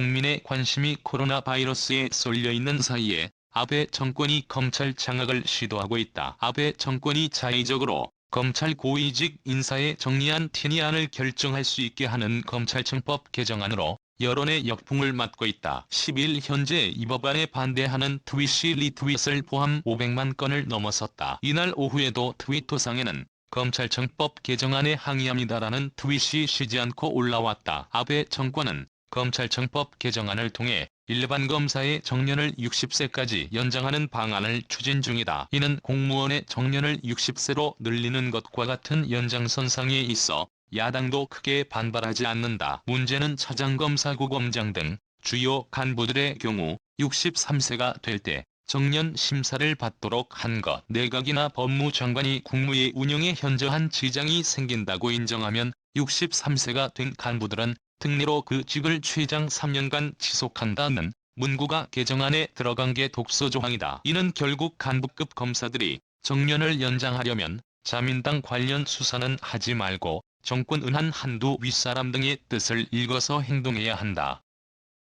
국민의 관심이 코로나 바이러스에 쏠려 있는 사이에 아베 정권이 검찰 장악을 시도하고 있다. 아베 정권이 자의적으로 검찰 고위직 인사의 정리한 티니안을 결정할 수 있게 하는 검찰청법 개정안으로 여론의 역풍을 맞고 있다. 10일 현재 이 법안에 반대하는 트윗이 리트윗을 포함 500만 건을 넘어섰다. 이날 오후에도 트위터상에는 검찰청법 개정안에 항의합니다라는 트윗이 쉬지 않고 올라왔다. 아베 정권은 검찰청법 개정안을 통해 일반 검사의 정년을 60세까지 연장하는 방안을 추진 중이다. 이는 공무원의 정년을 60세로 늘리는 것과 같은 연장선상에 있어 야당도 크게 반발하지 않는다. 문제는 차장검사 고검장 등 주요 간부들의 경우 63세가 될 때 정년 심사를 받도록 한 것. 내각이나 법무장관이 국무의 운영에 현저한 지장이 생긴다고 인정하면 63세가 된 간부들은 특례로 그 직을 최장 3년간 지속한다는 문구가 개정안에 들어간 게 독소조항이다. 이는 결국 간부급 검사들이 정년을 연장하려면 자민당 관련 수사는 하지 말고 정권 은한 한두 윗사람 등의 뜻을 읽어서 행동해야 한다.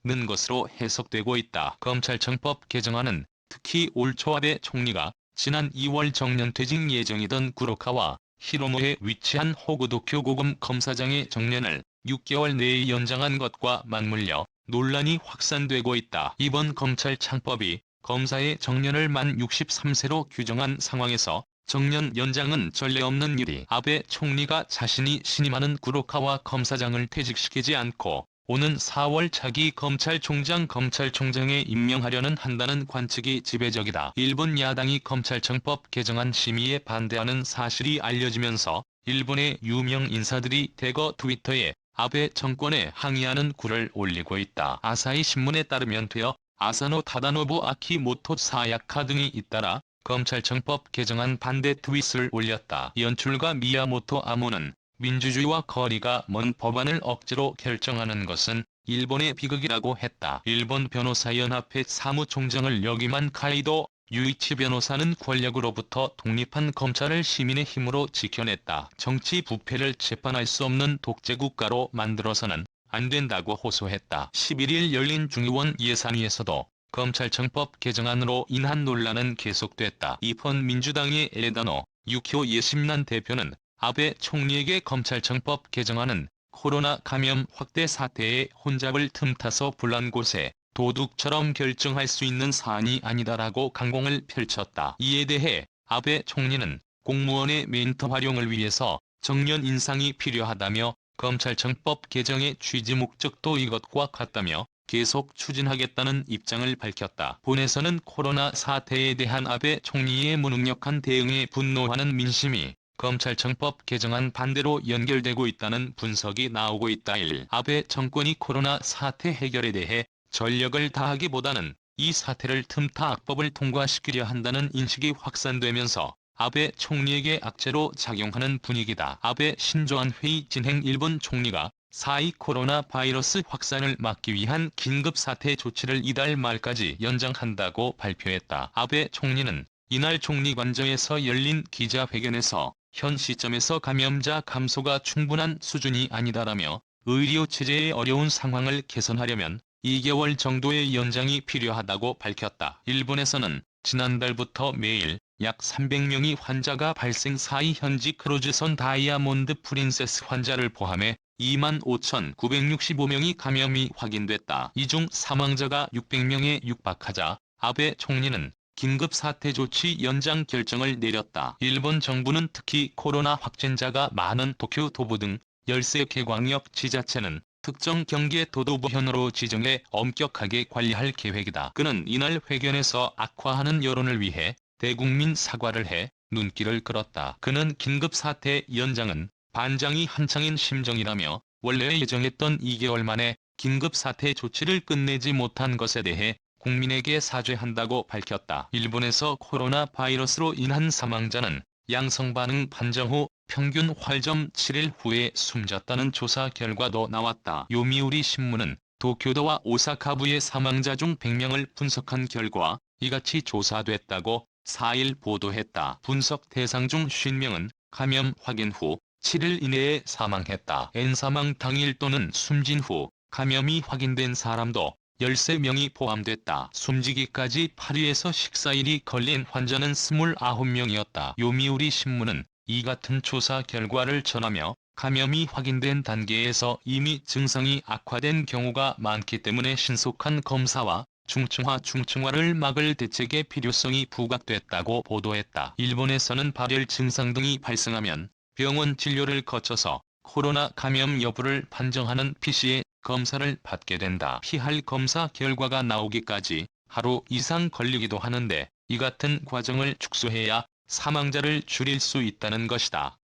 는 것으로 해석되고 있다. 검찰청법 개정안은 특히 올 초아베 총리가 지난 2월 정년퇴직 예정이던 구로카와 히로노에 위치한 호구도쿄 고검 검사장의 정년을 6개월 내에 연장한 것과 맞물려 논란이 확산되고 있다. 이번 검찰 창법이 검사의 정년을 만 63세로 규정한 상황에서 정년 연장은 전례 없는 일이 아베 총리가 자신이 신임하는 구로카와 검사장을 퇴직시키지 않고 오는 4월 차기 검찰총장 검찰총장에 임명하려는 한다는 관측이 지배적이다. 일본 야당이 검찰청법 개정안 심의에 반대하는 사실이 알려지면서 일본의 유명 인사들이 대거 트위터에 아베 정권에 항의하는 글을 올리고 있다. 아사히 신문에 따르면 되어 아사노 타다노부 아키모토 사야카 등이 잇따라 검찰청법 개정안 반대 트윗을 올렸다. 연출가 미야모토 아모는 민주주의와 거리가 먼 법안을 억지로 결정하는 것은 일본의 비극이라고 했다. 일본 변호사연합회 사무총장을 역임한 카이도 유이치 변호사는 권력으로부터 독립한 검찰을 시민의 힘으로 지켜냈다. 정치 부패를 재판할 수 없는 독재국가로 만들어서는 안 된다고 호소했다. 11일 열린 중의원 예산위에서도 검찰청법 개정안으로 인한 논란은 계속됐다. 이번 민주당의 에다노 유키오 예심난 대표는 아베 총리에게 검찰청법 개정안은 코로나 감염 확대 사태에 혼잡을 틈타서 불난 곳에 도둑처럼 결정할 수 있는 사안이 아니다라고 강공을 펼쳤다. 이에 대해 아베 총리는 공무원의 멘토 활용을 위해서 정년 인상이 필요하다며 검찰청법 개정의 취지 목적도 이것과 같다며 계속 추진하겠다는 입장을 밝혔다. 본에서는 코로나 사태에 대한 아베 총리의 무능력한 대응에 분노하는 민심이 검찰청법 개정안 반대로 연결되고 있다는 분석이 나오고 있다. 1. 아베 정권이 코로나 사태 해결에 대해 전력을 다하기보다는 이 사태를 틈타 악법을 통과시키려 한다는 인식이 확산되면서 아베 총리에게 악재로 작용하는 분위기다. 아베 신조한 회의 진행 일본 총리가 4.2 코로나 바이러스 확산을 막기 위한 긴급사태 조치를 이달 말까지 연장한다고 발표했다. 아베 총리는 이날 총리 관저에서 열린 기자회견에서 현 시점에서 감염자 감소가 충분한 수준이 아니다라며 의료 체제의 어려운 상황을 개선하려면 2개월 정도의 연장이 필요하다고 밝혔다. 일본에서는 지난달부터 매일 약 300명의 환자가 발생 사이 현지 크루즈선 다이아몬드 프린세스 환자를 포함해 25,965명이 감염이 확인됐다. 이 중 사망자가 600명에 육박하자 아베 총리는 긴급 사태 조치 연장 결정을 내렸다. 일본 정부는 특히 코로나 확진자가 많은 도쿄 도부 등 13개 광역 지자체는 특정 경계 도도부현으로 지정해 엄격하게 관리할 계획이다. 그는 이날 회견에서 악화하는 여론을 위해 대국민 사과를 해 눈길을 끌었다. 그는 긴급 사태 연장은 반장이 한창인 심정이라며 원래 예정했던 2개월 만에 긴급 사태 조치를 끝내지 못한 것에 대해 국민에게 사죄한다고 밝혔다. 일본에서 코로나 바이러스로 인한 사망자는 양성 반응 판정 후 평균 활점 7일 후에 숨졌다는 조사 결과도 나왔다. 요미우리 신문은 도쿄도와 오사카부의 사망자 중 100명을 분석한 결과 이같이 조사됐다고 4일 보도했다. 분석 대상 중 50명은 감염 확인 후 7일 이내에 사망했다. N사망 당일 또는 숨진 후 감염이 확인된 사람도 13명이 포함됐다. 숨지기까지 8일에서 14일이 걸린 환자는 29명이었다. 요미우리 신문은 이 같은 조사 결과를 전하며 감염이 확인된 단계에서 이미 증상이 악화된 경우가 많기 때문에 신속한 검사와 중증화 중증화를 막을 대책의 필요성이 부각됐다고 보도했다. 일본에서는 발열 증상 등이 발생하면 병원 진료를 거쳐서 코로나 감염 여부를 판정하는 PCR 검사를 받게 된다. 피할 검사 결과가 나오기까지 하루 이상 걸리기도 하는데 이 같은 과정을 축소해야 사망자를 줄일 수 있다는 것이다.